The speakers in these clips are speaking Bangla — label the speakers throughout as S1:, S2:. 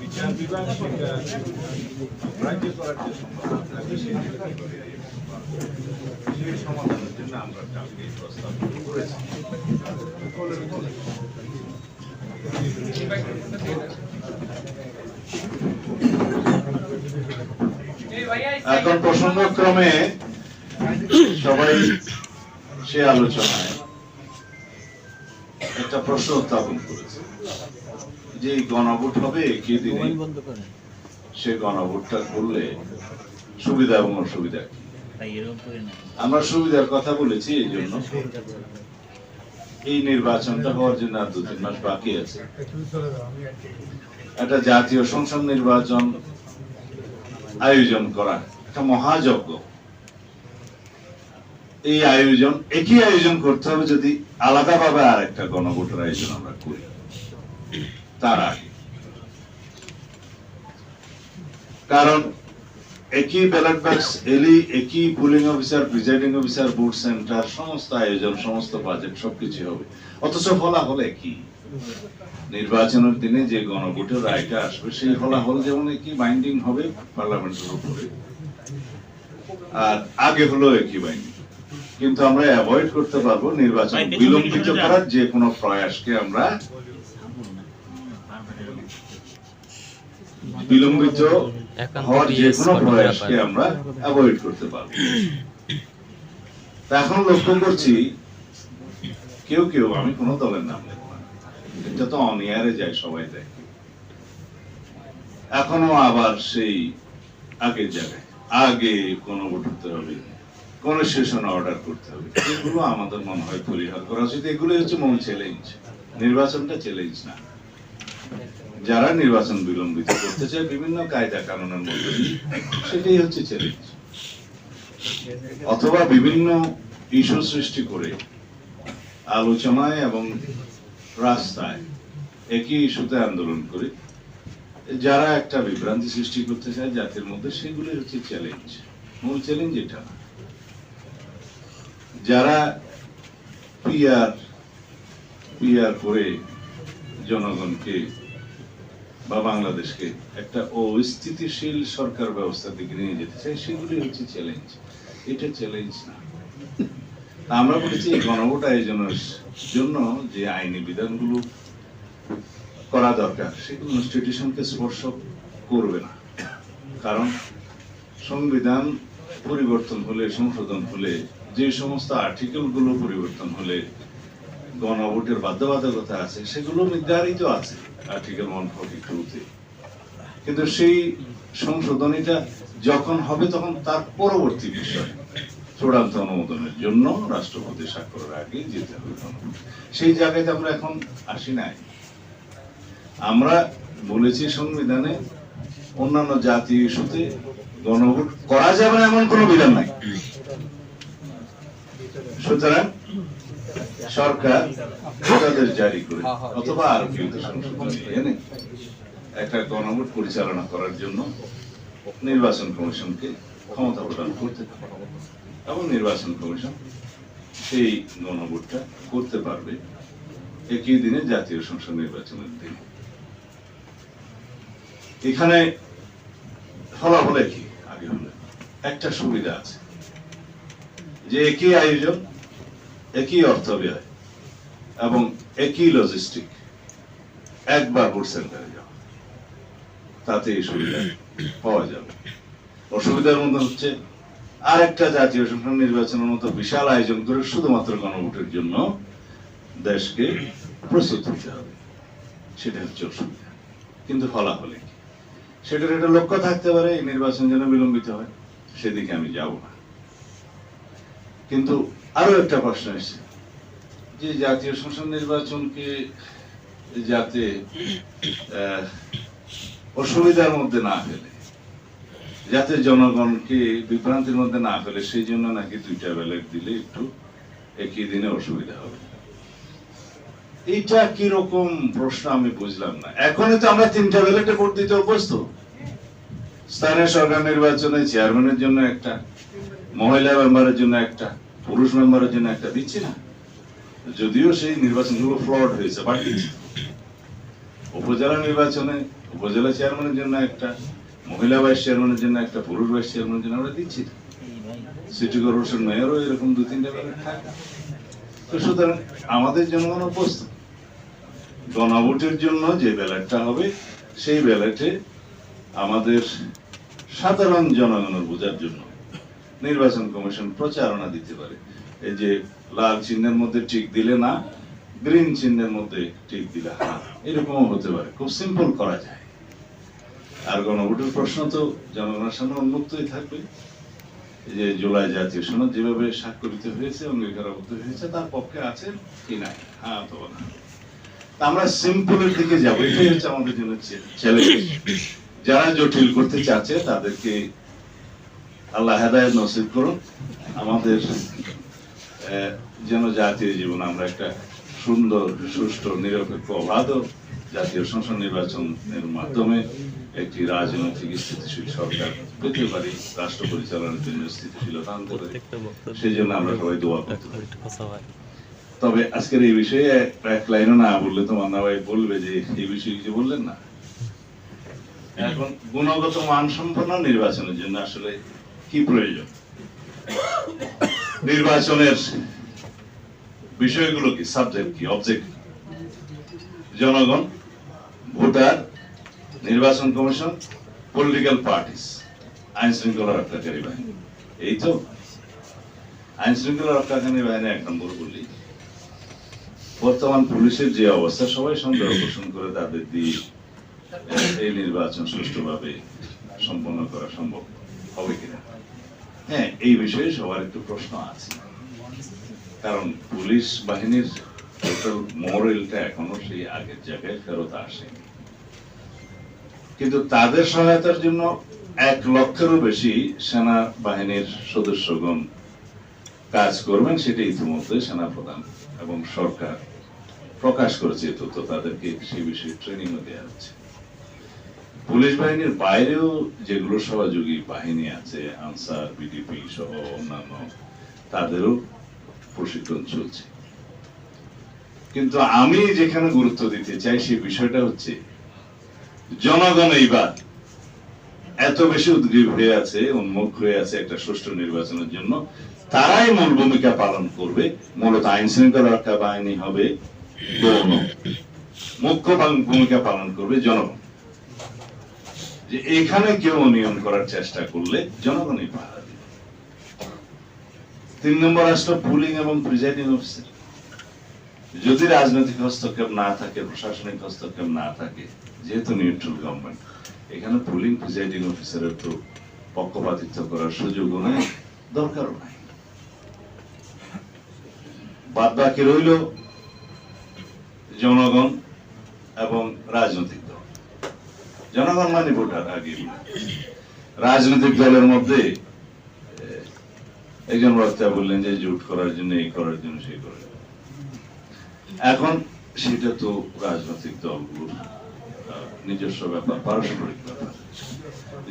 S1: বিচার বিভাগ সমাধানের জন্য আমরা
S2: এখন প্রসঙ্গক্রমে সবাই সে আলোচনায় একটা প্রশ্ন উত্থাপন করেছে। যে গণভোট হবে কি দিনে সে গণভোটটা করলে সুবিধা এবং অসুবিধা কি? আমরা সুবিধার কথা বলেছি এই জন্য। এই নির্বাচনটা হওয়ার জন্য আর দু তিন মাস বাকি আছে। একটা জাতীয় সংসদ নির্বাচন আয়োজন করা একটা মহাযজ্ঞ। এই আয়োজন একই আয়োজন করতে হবে যদি আলাদাভাবে আর একটা গণভোটের আয়োজন আমরা করি। তার আগে। কারণ একই ব্যালট বাক্স এলি একই polling officer presiding officer booth centre সমস্ত আয়োজন সমস্ত বাজেট সবকিছু হবে। অথচ ফলাফল একই। নির্বাচনের দিনে যে গণভোটের রায়টা আসবে সেই ফলাফল যেমন একই বাইন্ডিং হবে পার্লামেন্টের উপরে। আর আগে হলো একই বাইন্ডিং কিন্তু আমরা অ্যাভয়েড করতে পারব নির্বাচন বিলম্বিত করার যে কোনো প্রয়াসকে আমরা বিলম্বিত হওয়ার যে কোনো প্রয়াসকে আমরা অ্যাভয়েড করতে পারব। তা এখন লক্ষ্য করছি কেউ কেউ আমি কোনো দলের নাম নেব না এটা তো অনিয়ারে যায় সবাই দেখে। এখনও আবার সেই আগের জায়গায় আগে কোনো হতে হবে কোন সেশন অর্ডার করতে হবে এগুলো আমাদের মনে হয় পরিহার করা উচিত। এগুলো হচ্ছে মূল চ্যালেঞ্জ নির্বাচনটা চ্যালেঞ্জ না। যারা নির্বাচন বিলম্বিত করতে চায়, বিভিন্ন কায়দা কানুনের মধ্যে সেটাই হচ্ছে চ্যালেঞ্জ অথবা বিভিন্ন ইস্যু সৃষ্টি করে আলোচনায় এবং রাস্তায় একই ইস্যুতে আন্দোলন করে যারা একটা বিভ্রান্তি সৃষ্টি করতে চায় জাতির মধ্যে সেগুলি হচ্ছে চ্যালেঞ্জ মূল চ্যালেঞ্জ এটা। যারা পিয়ার পিয়ার করে জনগণকে বা বাংলাদেশকে একটা অস্থিতিশীল সরকার ব্যবস্থা দিকে নিয়ে যেতে চাই সেগুলি হচ্ছে চ্যালেঞ্জ এটা চ্যালেঞ্জ না। আমরা বলেছি, এই গণভোট আয়োজনের জন্য যে আইনি বিধানগুলো করা দরকার, সেগুলো ইনস্টিটিউশনকে স্পর্শ করবে না। কারণ সংবিধান পরিবর্তন হলে, সংশোধন হলে, যে সমস্ত আর্টিকেলগুলো পরিবর্তন হলে গণভোটের বাধ্যবাধকতা আছে, সেগুলো নির্ধারিত আছে। আর্টিকেল ওয়ান ফর্টি টুতে কিন্তু সেই সংশোধনীটা যখন হবে তখন তার পরবর্তী বিষয়, চূড়ান্ত অনুমোদনের জন্য রাষ্ট্রপতি স্বাক্ষরের আগে যেতে হবে সেই জায়গাতে আমরা এখন আসি নাই। আমরা বলেছি সংবিধানে অন্যান্য জাতি ইস্যুতে গণভোট করা যাবে না এমন কোনো বিধান নাই। সুতরাং সরকার তাদের জারি করে অথবা আর কেউ এনে একটা গণভোট পরিচালনা করার জন্য নির্বাচন কমিশনকে ক্ষমতা প্রদান করতে পারে এবং নির্বাচন কমিশন সেই গণভোটটা করতে পারবে একই দিনে জাতীয় সংসদ নির্বাচনের দিন। এখানে ফলাফলে কি? আগে হলে একটা সুবিধা আছে। যে একই আয়োজন একই অর্থ ব্যয় এবং একই লজিস্টিক একবার ভোট সেন্টারে যাওয়া তাতে এই সুবিধা পাওয়া যাবে। অসুবিধার মধ্যে হচ্ছে আর একটা জাতীয় সংসদ নির্বাচনের মতো বিশাল আয়োজন করে শুধুমাত্র গণভোটের জন্য দেশকে প্রস্তুত হতে হবে। সেটা হচ্ছে অসুবিধা। কিন্তু ফলাফলে সেটার একটা লক্ষ্য থাকতে পারে নির্বাচন যেন বিলম্বিত হয়, সেদিকে আমি যাব না। কিন্তু আরও একটা প্রশ্ন এসেছে। যে জাতীয় সংসদ নির্বাচনকে যাতে অসুবিধার মধ্যে না ফেলে, যাতে জনগণকে বিভ্রান্তির মধ্যে না ফেলে, সেই জন্য নাকি দুইটা ব্যালট দিলে একটু একই দিনে অসুবিধা হবে। এইটা কীরকম প্রশ্ন আমি বুঝলাম না। এখনই তো আমরা তিনটা ব্যালটে ভোট দিতে অভ্যস্ত। স্থানীয় সরকার নির্বাচনে চেয়ারম্যানের জন্য একটা, মহিলা মেম্বারের জন্য একটা, পুরুষ মেম্বারের জন্য একটা দিচ্ছি না। যদিও সেই নির্বাচনগুলো ফ্লড হয়েছে, বাট উপজেলা নির্বাচনে, উপজেলা চেয়ারম্যানের জন্য একটা, মহিলা ভাইস চেয়ারম্যানের জন্য একটা, পুরুষ ভাইস চেয়ারম্যানের জন্য আমরা দিচ্ছি তো। সিটি কর্পোরেশন মেয়রও এরকম দু, তিনটা ব্যালট থাকে। তো সুতরাং আমাদের জনগণ প্রস্তুত গণভোটের জন্য যে ব্যালটটা হবে, সেই ব্যালটে আমাদের সাধারণ জনগণের বোঝার জন্য নির্বাচন কমিশন প্রচারণা দিতে পারে। এই যে লাল চিহ্নের মধ্যে ঠিক দিলে না, গ্রিন চিহ্নের মধ্যে ঠিক দিলে হ্যাঁ এরকমও হতে পারে। খুব সিম্পল করা যায়। আর গণভোটের প্রশ্ন তো জনগণের সামনে উন্মুক্তই থাকবে। যে জুলাই জাতীয় সনদ যেভাবে স্বাক্ষরিত হয়েছে, অঙ্গীকারাবদ্ধ হয়েছে, তার পক্ষে আছে কি নাই হ্যাঁ অথবা না। আমরা সিম্পলের দিকে যাব। এটাই হচ্ছে আমাদের জন্য চ্যালেঞ্জ যারা জটিল করতে চাচ্ছে তাদেরকে আল্লাহ হেদায়ত নসিব করুন। আমাদের যেন জাতীয় জীবন আমরা একটা সুন্দর সুষ্ঠু নিরপেক্ষ অবাধ জাতীয় সংসদ নির্বাচনের মাধ্যমে একটি রাজনৈতিক স্থিতিশীল সরকার পেতে পারি রাষ্ট্র পরিচালনার জন্য স্থিতিশীলতা আনতে পারি। সেই জন্য আমরা সবাই দোয়া করতে পারি তবে আজকের এই বিষয়ে এক- লাইনও না বললে তো মান্না ভাই বলবে যে এই বিষয়ে কিছু বললেন না? এখন গুণগত মান সম্পন্ন নির্বাচনের জন্য আসলে কি প্রয়োজন? নির্বাচনের বিষয়গুলো কি? সাবজেক্ট কি? অবজেক্ট জনগণ, ভোটার, নির্বাচন কমিশন পলিটিক্যাল পার্টিস আইন শৃঙ্খলা রক্ষাকারী বাহিনী। এই তো। আইন শৃঙ্খলা রক্ষাকারী বাহিনী এক নম্বর বলি। বর্তমান পুলিশের যে অবস্থা, সবাই সন্দেহ পোষণ করে তাদের দিয়ে এই নির্বাচন সুষ্ঠুভাবে সম্পন্ন করা সম্ভব হবে কিনা? হ্যাঁ এই বিষয়ে সবার একটু প্রশ্ন আছে। কারণ পুলিশ বাহিনীর টোটাল মোরেলটা এখনও সেই আগের জায়গায় ফেরত আসেনি। কিন্তু তাদের সহায়তার জন্য এক লক্ষেরও বেশি সেনা বাহিনীর সদস্যগণ কাজ করবেন, সেটা ইতিমধ্যে সেনা প্রধান এবং সরকার প্রকাশ করেছে তথ্য তাদেরকে সেই বিষয়ে ট্রেনিংও দেওয়া হচ্ছে। পুলিশ বাহিনীর বাইরেও যেগুলো সহযোগী বাহিনী আছে, আনসার, বিডিপি সহ অন্যান্য, তাদেরও প্রশিক্ষণ চলছে। কিন্তু আমি যেখানে গুরুত্ব দিতে চাই সেই বিষয়টা হচ্ছে, জনগণ এইবার এত বেশি উদ্গ্রীব হয়ে আছে উন্মুখ হয়ে আছে একটা সুষ্ঠু নির্বাচনের জন্য, তারাই মূল ভূমিকা পালন করবে। মূলত আইন শৃঙ্খলা রক্ষা বাহিনী হবে মুখ্য ভূমিকা পালন করবে জনগণ। যে এখানে কেউ অনিয়ম করার চেষ্টা করলে জনগণই পাহারা দিবে। তিন নম্বর আসলো পুলিং এবং প্রিজাইডিং অফিসার। যদি রাজনৈতিক হস্তক্ষেপ না থাকে, প্রশাসনিক হস্তক্ষেপ না থাকে, যেহেতু নিউট্রাল গভর্নমেন্ট, এখানে পুলিং, প্রিজাইডিং অফিসারের তো পক্ষপাতিত্ব করার সুযোগও নেই, দরকারও নাই। বাদ বাকি রইল জনগণ এবং রাজনৈতিক জনগণ মানে ভোটার, আগে রাজনৈতিক দলের মধ্যে একজন বক্তা বললেন যে জোট করার জন্য, এই করার জন্য, সেই করার। এখন সেটা তো রাজনৈতিক দলগুলোর নিজস্ব ব্যাপার, পারস্পরিক ব্যাপার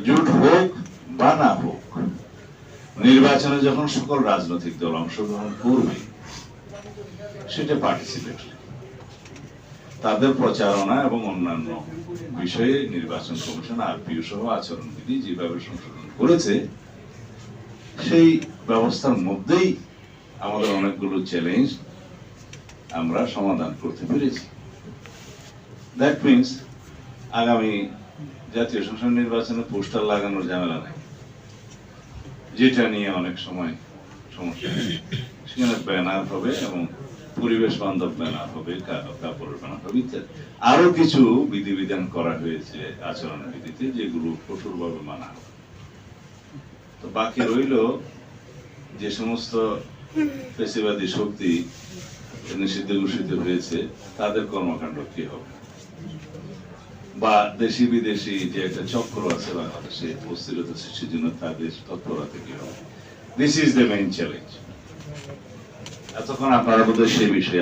S2: জোট হোক বা না হোক, নির্বাচনে যখন সকল রাজনৈতিক দল অংশগ্রহণ করবে, সেটা পার্টিসিপেটরি তাদের প্রচারণা এবং অন্যান্য বিষয়ে নির্বাচন কমিশন, আরপিও সহ আচরণবিধি যেভাবে সংশোধন করেছে, সেই ব্যবস্থার মধ্যেই আমাদের অনেকগুলো চ্যালেঞ্জ আমরা সমাধান করতে পেরেছি। দ্যাট মিনস আগামী জাতীয় সংসদ নির্বাচনে পোস্টার লাগানোর ঝামেলা নাই। যেটা নিয়ে অনেক সময় সমস্যা সেখানে ব্যানার হবে এবং পরিবেশ বান্ধব ব্যানার হবে কাপড়ের ব্যানার হবে, ইত্যাদি। আরও কিছু বিধিবিধান করা হয়েছে আচরণ বিধিতে যেগুলো কঠোরভাবে মানা হবে। তো বাকি রইল যে সমস্ত পেশিবাদী শক্তি নিষিদ্ধ ঘোষিত হয়েছে, তাদের কর্মকাণ্ড কি হবে? বা দেশি বিদেশি যে একটা চক্র আছে বাংলাদেশে, অস্থিরতা সৃষ্টির জন্য তাদের তৎপরতা কি হবে? This is the main challenge এতক্ষণ আপনারা বোধহয় সেই বিষয়ে